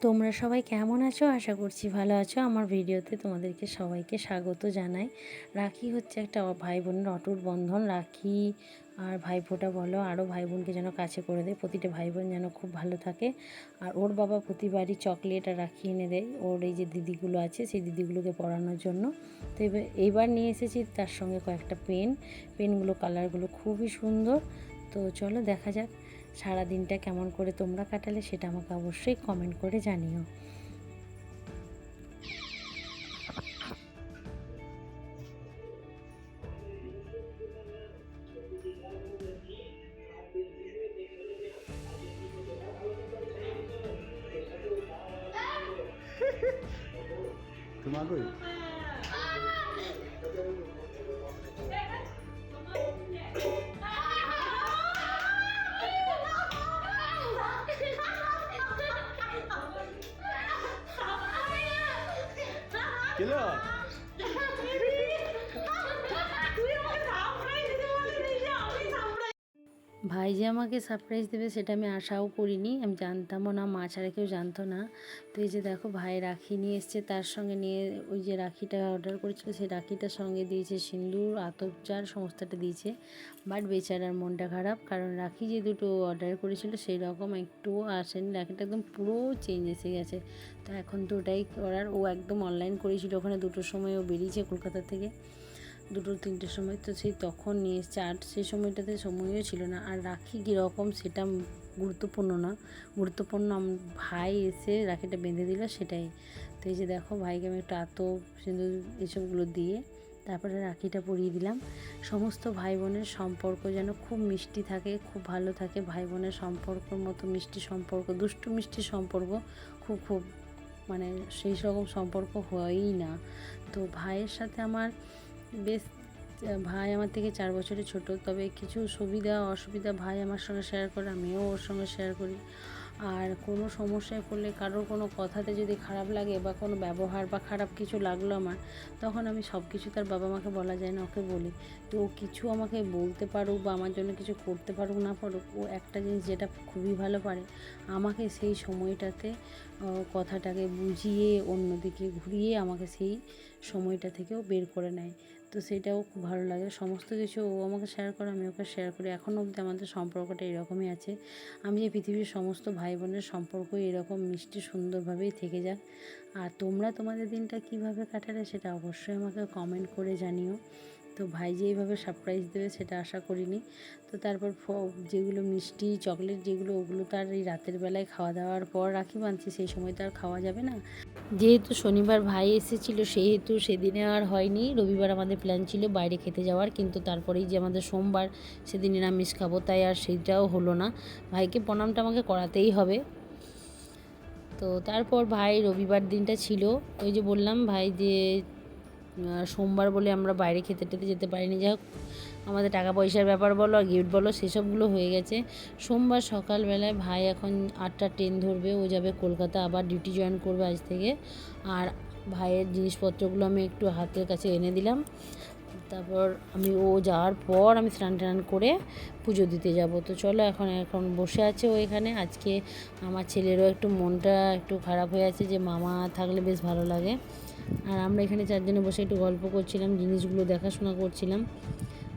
তোমরা সবাই কেমন আছো? আশা করছি ভালো আছো। আমার ভিডিওতে তোমাদেরকে সবাইকে স্বাগত জানাই। রাখি হচ্ছে একটা ভাই বোনের অটুট বন্ধন। রাখি আর ভাইফোঁটা বলো, আরও ভাই বোনকে যেন কাছে করে দেয়। প্রতিটা ভাই বোন যেন খুব ভালো থাকে। আর ওর বাবা প্রতিবারই চকলেট আর রাখি এনে দেয়। ওর এই যে দিদিগুলো আছে, সেই দিদিগুলোকে পড়ানোর জন্য। তো এবার এইবার নিয়ে এসেছি তার সঙ্গে কয়েকটা পেন। পেনগুলো, কালারগুলো খুবই সুন্দর। তো চলো দেখা যাক সারা দিনটা কেমন করে তোমরা কাটালে সেটা আমাকে অবশ্যই কমেন্ট করে জানিও। กินเลย ভাই যে আমাকে সারপ্রাইজ দেবে সেটা আমি আশাও করিনি, আমি জানতামও না, মা ছাড়া কেউ জানতো না। তো এই যে দেখো ভাই রাখি নিয়ে এসছে, তার সঙ্গে নিয়ে ওই যে রাখিটা অর্ডার করেছিল, সেই রাখিটার সঙ্গে দিয়েছে সিন্দুর আতপচার সমস্তটা দিয়েছে। বাট বেচারার মনটা খারাপ, কারণ রাখি যে দুটো অর্ডার করেছিল সেই রকম একটু আসেনি। রাখিটা একদম পুরো চেঞ্জ এসে গেছে। তো এখন তো ওটাই করার, ও একদম অনলাইন করেছিল ওখানে দুটোর সময় ও বেরিয়েছে কলকাতা থেকে। দুটো তিনটের সময় তো সেই তখন নিয়ে এসছে। আর সেই সময়টাতে সময়ও ছিল না। আর রাখি কীরকম সেটা গুরুত্বপূর্ণ না। গুরুত্বপূর্ণ ভাই এসে রাখিটা বেঁধে দিল সেটাই। তো এই যে দেখো, ভাইকে আমি একটু আতো সিঁদুর এসবগুলো দিয়ে তারপরে রাখিটা পরিয়ে দিলাম। সমস্ত ভাই বোনের সম্পর্ক যেন খুব মিষ্টি থাকে, খুব ভালো থাকে। ভাই বোনের সম্পর্কর মতো মিষ্টি সম্পর্ক, দুষ্টু মিষ্টি সম্পর্ক খুব খুব মানে সেই রকম সম্পর্ক হয়ই না। তো ভাইয়ের সাথে আমার বেশ ভাই আমার থেকে চার বছরের ছোট, তবে কিছু সুবিধা, অসুবিধা ভাই আমার সঙ্গে শেয়ার করে, আমিও ওর সঙ্গে শেয়ার করি। আর কোনো সমস্যায় পড়লে, কারোর কোনো কথাতে যদি খারাপ লাগে বা কোনো ব্যবহার বা খারাপ কিছু লাগল আমার, তখন আমি সব কিছু তার বাবা মাকে বলা যায় না, ওকে বলি। তো ও কিছু আমাকে বলতে পারুক বা আমার জন্য কিছু করতে পারুক, না পারুক, ও একটা জিনিস যেটা খুবই ভালো পারে, আমাকে সেই সময়টাতে কথাটাকে বুঝিয়ে, অন্যদিকে ঘুরিয়ে আমাকে সেই সময়টা থেকেও বের করে নেয়। তো সেটাও খুব ভালো লাগে। সমস্ত কিছু ও আমাকে শেয়ার করে, আমি ওকে শেয়ার করি। এখনও অবধি আমাদের সম্পর্কটা এরকমই আছে। আমি যে পৃথিবীর সমস্ত ভাই বোনের সম্পর্ক এরকম মিষ্টি সুন্দরভাবেই থেকে যাক। আর তোমরা তোমাদের দিনটা কীভাবে কাটালে সেটা অবশ্যই আমাকে কমেন্ট করে জানিও। তো ভাই যে এইভাবে সারপ্রাইজ দেবে সেটা আশা করিনি। তো তারপর যেগুলো মিষ্টি চকলেট যেগুলো, ওগুলো তো আর এই রাতের বেলায় খাওয়া দাওয়ার পর রাখি বাঁধছি, সেই সময় তো আর খাওয়া যাবে না। যেহেতু শনিবার ভাই এসেছিল, সেহেতু সেদিনে আর হয়নি। রবিবার আমাদের প্ল্যান ছিল বাইরে খেতে যাওয়ার, কিন্তু তারপরেই যে আমাদের সোমবার, সেদিন নিরামিষ খাব, তাই আর সেইটাও হলো না। ভাইকে প্রণামটা আমাকে করাতেই হবে। তো তারপর ভাই রবিবার দিনটা ছিল। ওই যে বললাম ভাই যে সোমবার বলে আমরা বাইরে খেতে টেতে যেতে পারিনি। হোক, আমাদের টাকা পয়সার ব্যাপার বলো আর গিফট বলো, সেসবগুলো হয়ে গেছে। সোমবার সকালবেলায় ভাই এখন আটটা ট্রেন ধরবে, ও যাবে কলকাতা, আবার ডিউটি জয়েন করবে আজ থেকে। আর ভাইয়ের জিনিসপত্রগুলো আমি একটু হাতের কাছে এনে দিলাম। তারপর আমি, ও যাওয়ার পর আমি স্নান টান করে পুজো দিতে যাব। তো চলো এখন এখন বসে আছে ও এখানে। আজকে আমার ছেলেরও একটু মনটা একটু খারাপ হয়ে আছে যে মামা থাকলে বেশ ভালো লাগে। আর আমরা এখানে চারজনে বসে একটু গল্প করছিলাম, জিনিসগুলো দেখাশোনা করছিলাম।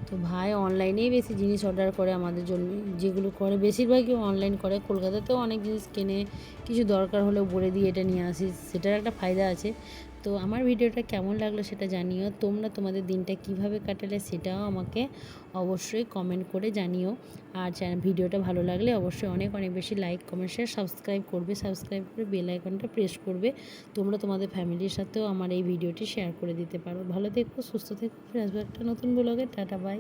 তো ভাই অনলাইনেই বেশি জিনিস অর্ডার করে আমাদের জন্য। যেগুলো করে, বেশিরভাগই অনলাইন করে। কলকাতাতেও অনেক জিনিস কেনে, কিছু দরকার হলেও বলে দিয়ে এটা নিয়ে আসিস, সেটার একটা ফায়দা আছে। তো আমার ভিডিওটা কেমন লাগল সেটা জানিও। তোমরা তোমাদের দিনটা কীভাবে কাটালে সেটাও আমাকে অবশ্যই কমেন্ট করে জানিও। আর ভিডিওটা ভালো লাগলে অবশ্যই অনেক অনেক বেশি লাইক কমেন্ট শেয়ার সাবস্ক্রাইব করবে। সাবস্ক্রাইব করে বেল আইকনটা প্রেস করবে। তোমরা তোমাদের ফ্যামিলির সাথেও আমার এই ভিডিওটি শেয়ার করে দিতে পারো। ভালো থেকো, সুস্থ থেকো। ফিরে আসব একটা নতুন ব্লগে টাটা বাই